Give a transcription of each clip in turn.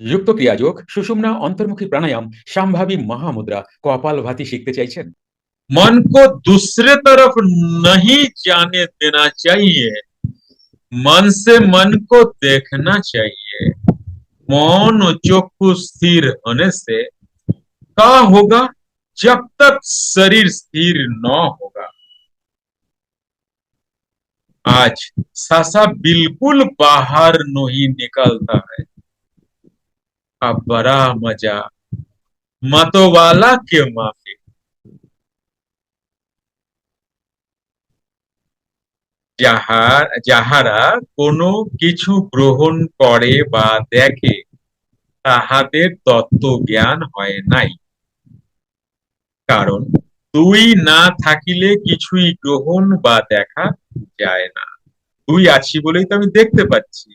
যুক্ত ক্রিয়াযোগ সুষুম্না অন্তর্মুখী প্রাণায়াম সম্ভাবী মহামুদ্রা কপালভাতি শিখতে চাইছেন मन को दूसरे तरफ नहीं जाने देना चाहिए मन से मन को देखना चाहिए मौन और चक्षु स्थिर होने से क्या होगा जब तक शरीर स्थिर न होगा आज सासा बिल्कुल बाहर नहीं निकलता है अब बड़ा मजा मतवाला के माफी যাহার যাহারা কোনো কিছু গ্রহণ করে বা দেখে তাহাদের তত্ত্ব জ্ঞান হয় নাই কারণ তুই না থাকিলে কিছুই গ্রহণ বা দেখা যায় না তুই আছি বলেই তো আমি দেখতে পাচ্ছি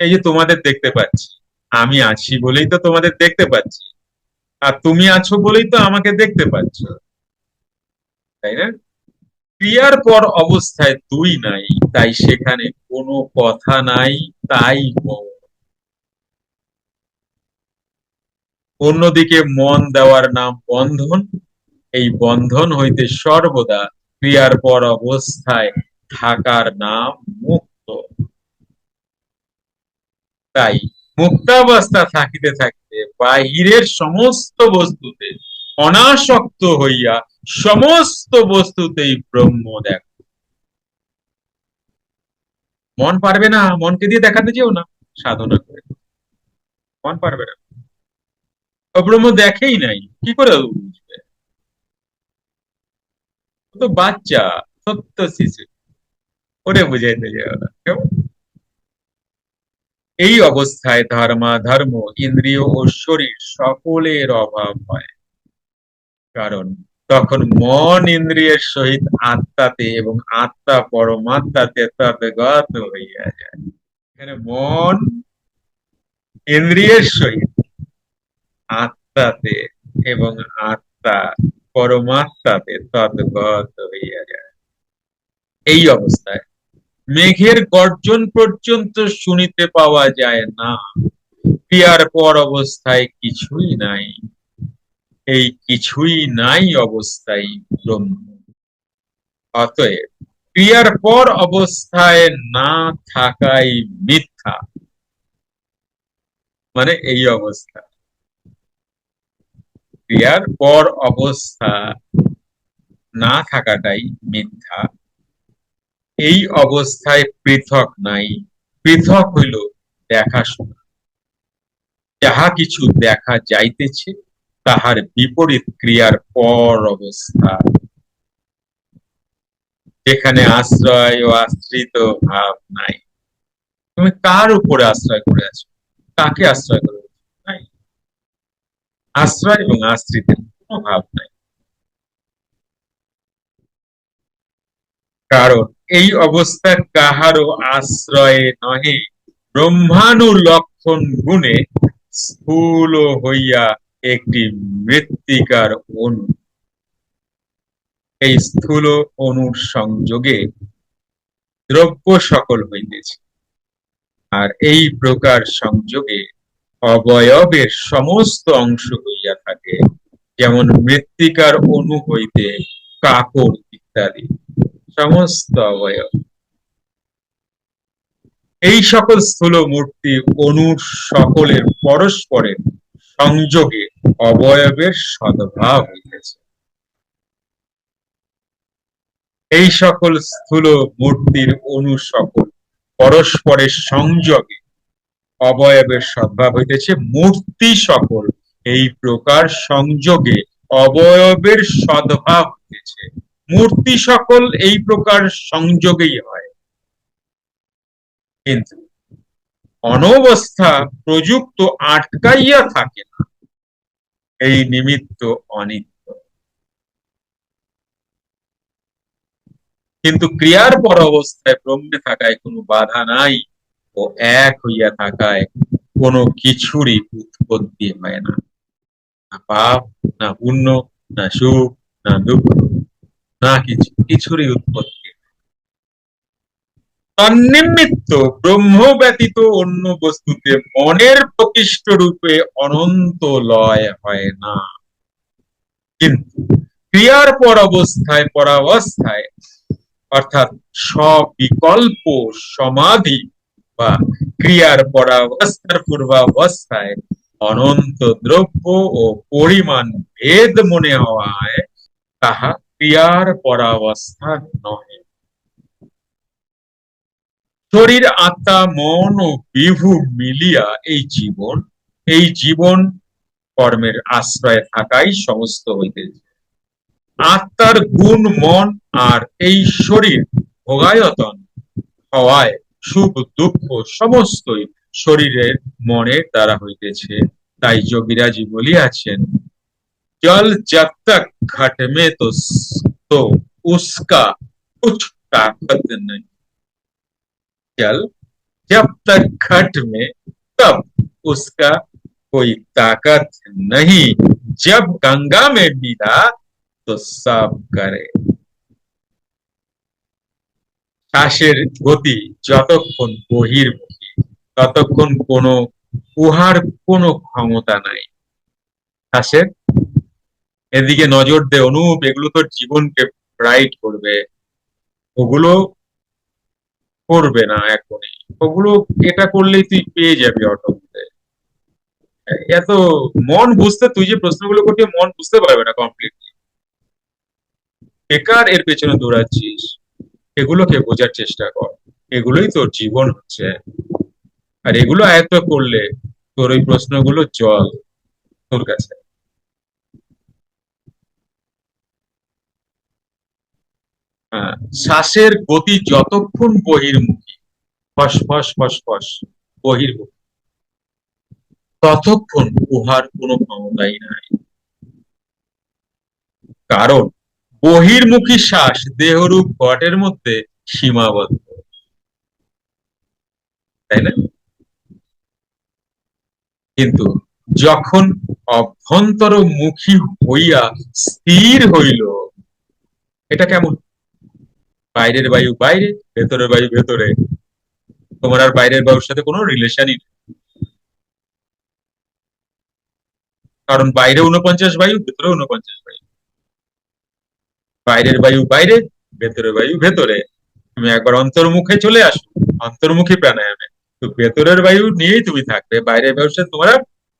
এই যে তোমাদের দেখতে পাচ্ছি আমি আছি বলেই তো তোমাদের দেখতে পাচ্ছি। আর তুমি আছো বলেই তো আমাকে দেখতে পাচ্ছ। তাই না? ক্রিয়ার পর অবস্থায় তুই নাই, তাই সেখানে কোনো কথা নাই, তাই অন্যদিকে মন দেওয়ার নাম বন্ধন, এই বন্ধন হইতে সর্বদা ক্রিয়ার পর অবস্থায় থাকার নাম মুক্ত। তাই মুক্তাবস্থা থাকিতে থাকিতে বাহিরের সমস্ত বস্তুতে অনাসক্ত হইয়া সমস্ত বস্তুতেই ব্রহ্ম দেখ। মন পারবে না, মনকে দিয়ে দেখাতে যেও না, সাধনা করে। মন পারবে না। ব্রহ্ম দেখেই নাই, কি করে বুঝবে? তো বাচ্চা, সত্য শিশু। ওরে বুঝাইতে যেও না, কেমন? এই অবস্থায় ধর্মা ধর্ম, ইন্দ্রিয় ও শরীর সকলের অভাব হয়। কারণ তখন মন ইন্দ্রিয়ের সহিত আত্মাতে এবং আত্মা পরমাত্মাতে তদ্গত হইয়া যায়। এখানে মন ইন্দ্রিয়ের সহিত, আত্মাতে এবং আত্মা পরমাত্মাতে তদ্গত হইয়া যায়। এই অবস্থায় মেঘের গর্জন পর্যন্ত শুনিতে পাওয়া যায় না। ক্রিয়ার পর অবস্থায় কিছুই নাই। এই কিছুই নাই অবস্থায় ব্রহ্ম। অতএব ক্রিয়ার পর অবস্থায় না থাকাই মিথ্যা। মানে এই অবস্থা। ক্রিয়ার পর অবস্থা না থাকাটাই মিথ্যা। এই অবস্থায় পৃথক নাই। পৃথক হইল দেখাশোনা। যাহা কিছু দেখা যাইতেছে, তাহার বিপরীত ক্রিয়ার পর অবস্থা। যেখানে আশ্রয় ও আশ্রিত ভাব নাই। তুমি কার উপরে আশ্রয় করে আছো? কাকে আশ্রয় করে? নাই। আশ্রয় এবং আশ্রিতের কোনো ভাব নাই। কারণ এই অবস্থা কাহারও আশ্রয়ে নহে। ব্রহ্মাণু লক্ষণ গুণে স্থূল হইয়া একটি মৃত্তিকার অণু এই স্থূল অণুর সংযোগে দ্রব্য সকল হইতেছে। আর এই প্রকার সংযোগে অবয়বের সমস্ত অংশ হইয়া থাকে, যেমন মৃত্তিকার অণু হইতে কাকড় ইত্যাদি। সমস্ত অবয়ব। এই সকল স্থূল মূর্তি অণুর সকলের পরস্পরের সংযোগে অবয়বের সদ্ভাব হইতেছে। এই সকল স্থূল মূর্তির অনু সকল পরস্পরের সংযোগে অবয়বের সদ্ভাব হইতেছে। মূর্তি সকল এই প্রকার সংযোগে অবয়বের সদ্ভাব হইতেছে। মূর্তি সকল এই প্রকার সংযোগেই হয়। কিন্তু অনবস্থা প্রযুক্ত আটকাইয়া থাকে না। এই নিমিত্ত অনিত্য। কিন্তু ক্রিয়ার পর অবস্থায় ব্রহ্মে থাকায় কোনো বাধা নাই ও এক হইয়া থাকায় কোনো কিছুরই উৎপত্তি হয় না। না পাপ, না পুণ্য, না সুখ, না দুঃখ। না, কিছু কিছুরই উৎপত্তি তন্নিমিত্ত ব্রহ্ম ব্যতীত অন্য বস্তুতে মনের প্রকৃষ্ট রূপে অনন্ত লয় হয় না। কিন্তু ক্রিয়ার পর অবস্থায় পরাবস্থায় অর্থাৎ সবিকল্প সমাধি বা ক্রিয়ার পরাবস্থার পূর্বাবস্থায় অনন্ত দ্রব্য ও পরিমাণ ভেদ মনে হওয়ায় তাহা ক্রিয়ার পরাবস্থা নহে। শরীর, আত্মা, মন ও বিভু মিলিয়া এই জীবন এই জীবন কর্মের আশ্রয়ে থাকাই সমস্ত হইতেছে আত্মার গুণ, মন আর এই শরীর ভোগায়তন হওয়ায় সুখ, দুঃখ সমস্তই শরীরের মনের দ্বারা হইতেছে। তাই যোগীরাজি বলিয়াছেন জল जब तक घट में तो तो उसका कुछ ताकत नहीं जल जब तक घट में तब उसका कोई ताकत नहीं जब गंगा में मिला तो सब करे শ্বাসের গতি যতক্ষণ বহির্মুখী ততক্ষণ কোনো উহার কোনো ক্ষমতা নাই শ্বাসের এদিকে নজর দে, অনুপ, এগুলো তোর জীবনকে ব্রাইট করবে। ওগুলো করবে না এখনই। ওগুলো এটা করলেই তুই পেয়ে যাবি অটোমেতে এত মন বুঝতে, তুই যে প্রশ্নগুলো করতে মন বুঝতে পারবে না কমপ্লিটলি বেকার এর পেছনে দৌড়াচ্ছিস? এগুলোকে বোঝার চেষ্টা কর। এগুলোই তোর জীবন হচ্ছে। আর এগুলো আয়ত্ত করলে তোর ওই প্রশ্নগুলো জল তোর কাছে। শ্বাসের গতি যতক্ষণ বহির্মুখী, ফস ফস ফস ফস, বহির্মুখী, ততক্ষণ উহার কোনো ক্ষমতাই নাই। কারণ বহির্মুখী শ্বাস দেহরূপ ঘটের মধ্যে সীমাবদ্ধ। তাই না? কিন্তু যখন অভ্যন্তরমুখী হইয়া স্থির হইল, এটা কেমন? বাইরের বায়ু বাইরে, ভেতরের বায়ু ভেতরে। তোমার আর বাইরের বায়ুর সাথে কোনো রিলেশনই নেই। কারণ বাইরে উনপঞ্চাশ বায়ু, ভেতরে উনপঞ্চাশ বায়ু। বাইরের বায়ু বাইরে, ভেতরের বায়ু ভেতরে। তুমি একবার অন্তর্মুখে চলে আসো, অন্তর্মুখী প্রাণায়ামে। তো ভেতরের বায়ু নিয়েই তুমি থাকবে, বাইরের বায়ুর সাথে তোমার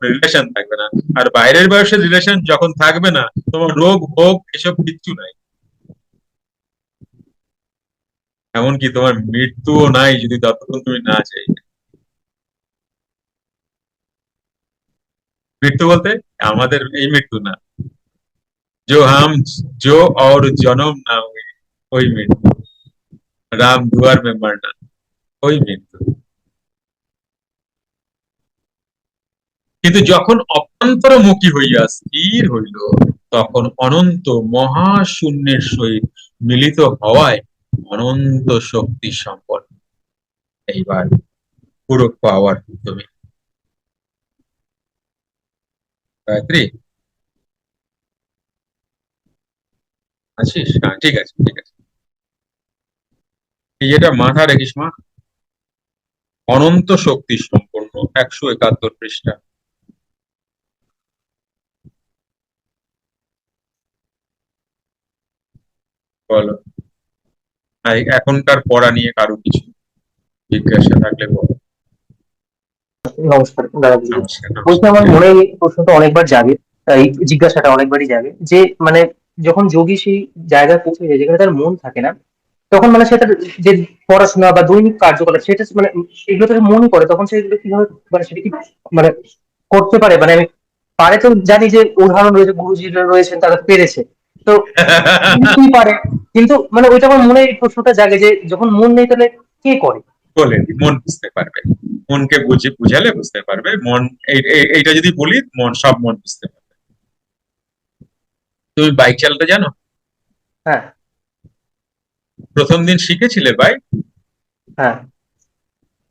রিলেশন থাকবে না। আর বাইরের বায়ুর সাথে রিলেশন যখন থাকবে না, তোমার রোগ, ভোগ, এসব কিচ্ছু নাই। এমনকি তোমার মৃত্যুও নাই যদি ততক্ষণ তুমি না চাইবে মৃত্যু বলতে আমাদের এই মৃত্যু না जो हम जो और जन्म ना हुए वही मृत्यु राम दुआर में मरना ওই মৃত্যু কিন্তু যখন অভ্যন্তরমুখী হইয়া স্থির হইল তখন অনন্ত মহাশূন্যের সহিত মিলিত হওয়ায় অনন্ত শক্তি সম্পন্ন। এইবার পুরো পাওয়ার তুমি। গায়ত্রী? আছিস? হ্যাঁ ঠিক আছে ঠিক আছে। এটা মাথা রেখিস মা। অনন্ত শক্তি সম্পন্ন, একশো একাত্তর পৃষ্ঠা। বলো। এখনকার পড়া নিয়ে কারও কিছু জিজ্ঞাসা থাকলে বলো। নমস্কার নমস্কার বলছি আমার মনে এই প্রশ্নটা অনেকবার যাবে এই জিজ্ঞাসাটা অনেকবারই যাবে যে মানে যখন যোগী সেই জায়গায় পৌঁছে যায় যেখানে তার মন থাকে না তখন মানে সেটা যে পড়াশোনা বা দৈনিক কার্যকলাপ সেটা মানে এগুলো তার মনই করে তখন সেগুলো কীভাবে মানে সেটা কি মানে করতে পারে? মানে আমি পারে তো জানি যে উদাহরণ রয়েছে গুরুজিরা রয়েছেন তারা পেরেছে তো কি পারে। কিন্তু মানে ওইটা আমার মনে এই প্রশ্নটা জাগে যে যখন মন নেই তাহলে কে করে? বলে মন বুঝতে পারবে। মনকে বুঝে বুঝালে বুঝতে পারবে। মন এই- এই- এইটা যদি বলি মন সব মন বুঝতে পারবে। তুমি বাইক চালাতে জানো? হ্যাঁ। প্রথম দিন শিখেছিলে বাইক হ্যাঁ।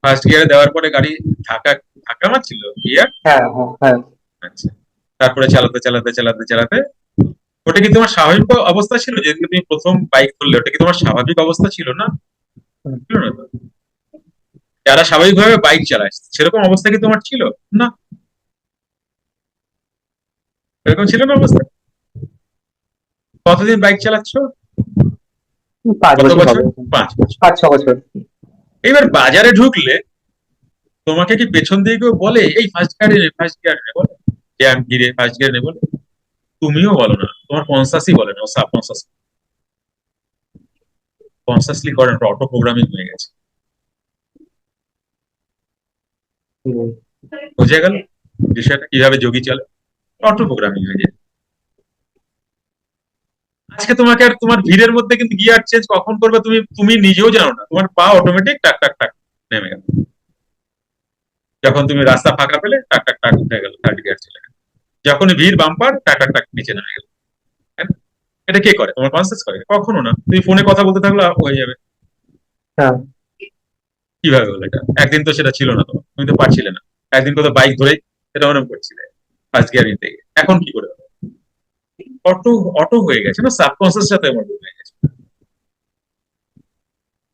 ফার্স্ট গিয়ারে দেওয়ার পরে গাড়ি ধাক্কা ধাক্কা মারছিল? গিয়ার হ্যাঁ হ্যাঁ। আচ্ছা। তারপরে চালাতে চালাতে চালাতে চালাতে ওটা কি তোমার স্বাভাবিক অবস্থা ছিল? যেদিকে তুমি প্রথম বাইক ধরলে ওটা কি তোমার স্বাভাবিক অবস্থা ছিল না? যারা স্বাভাবিকভাবে বাইক চালায় সেরকম অবস্থা কি তোমার ছিল? না। এরকম ছিল না অবস্থা? কতদিন বাইক চালাচ্ছ? পাঁচ বছর এবার বাজারে ঢুকলে তোমাকে কি পেছন দিয়ে কেউ বলে এই ফার্স্ট গিয়ারে ফার্স্ট গিয়ারে নে বলে? যে আমি গিরে ফার্স্ট গিয়ারে নে বলে? তুমিও বলো না। তোমার কনসাসই বলে না সাবকনসাস কনসাসলি করে অটো প্রোগ্রামিং হয়ে গেছে। বোঝা গেল? বিষয়টা কীভাবে যোগী চলে? অটো প্রোগ্রামিং হয়ে যায়। আজকে তোমাকে আর তোমার ভিড়ের মধ্যে কিন্তু গিয়ার চেঞ্জ কখন করবে তুমি তুমি নিজেও জানো না। তোমার পা অটোমেটিক টাক টাক টাক নেমে গেল। যখন তুমি রাস্তা ফাঁকা পেলে, টাক টাক টাক উঠে গেল থার্ড গিয়ার চলে গেল। যখনই ভিড় বাম্পার টাক টাক টাক নিচে নেমে গেল? এটা কে করে? তোমার কনসেস করে? কখনো না। তুমি ফোনে কথা বলতে থাকলে হয়ে যাবে। হ্যাঁ। কীভাবে হলো এটা? একদিন তো সেটা ছিল না তোমার। তুমি তো পারছিলে না। একদিন কোথাও বাইক ধরে সেটা মনে করছিলে ফার্স্ট গিয়ার নিতে গিয়ে এখন কি করে অটো অটো হয়ে গেছে না? সাবকনসিয়াস সাথে আমার হয়ে গেছে।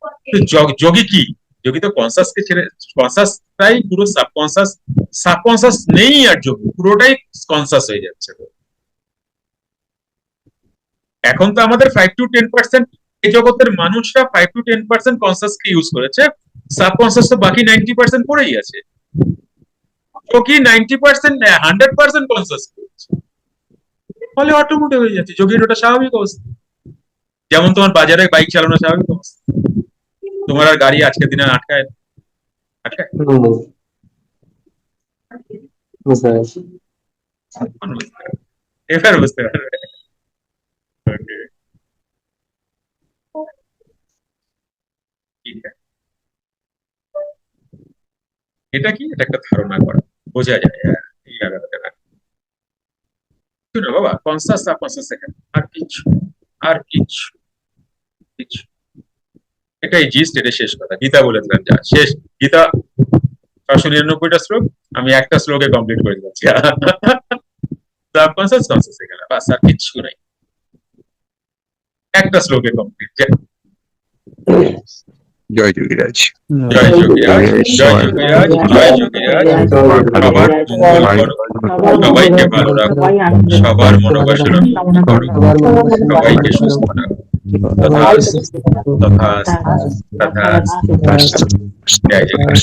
তো যোগ- কি? যোগী তো কনসাস কে ছেড়ে কনসাসটাই পুরো সাবকনসাস সাবকনসাস নেই আর যোগী। পুরোটাই কনসাস হয়ে যাচ্ছে। তো। এখন তো আমাদের ফাইভ টু টেন পার্সেন্ট এই জগতের মানুষরা five to ten percent conscious K use করেছে। সাবকনসাস তো বাকি নাইনটি পার্সেন্ট পড়েই আছে। যোগী ninety percent hundred percent conscious ফলে অটোমেটিক হয়ে যাচ্ছে। যোগীর ওটা স্বাভাবিক অবস্থা। যেমন তোমার বাজারে বাইক চালানো স্বাভাবিক অবস্থা। তোমার আর গাড়ি আজকের দিনে আটকায় আটকায়। এবার বুঝতে পারবে। Okay. ঠিক আছে। এটা কি? এটা একটা ধারণা করা। বোঝা যায় হ্যাঁ, এই না। কিছু বাবা আর কিছু আর কিছু কিছু এটাই জিস্ট এটা শেষ কথা। গীতা বলেছিলাম যা। শেষ। গীতা ছশো নিরানব্বইটা শ্লোক। আমি একটা শ্লোকে কমপ্লিট করে দিচ্ছি সাবকনসাস কনসাস এখানে বাস আর কিচ্ছু নাই। একটা শ্লোকে কমপ্লিট জয় যোগীরাজ। জয় যোগীরাজ জয় যোগীরাজ জয় যোগীরাজ। সবার মঙ্গল করো সবাইকে ভালো রাখো সবার মনোবাসনা পূর্ণ করো সবাইকে সুস্থ রাখো। তথাস্তু তথাস্তু তথাস্তু জয় যোগীরাজ।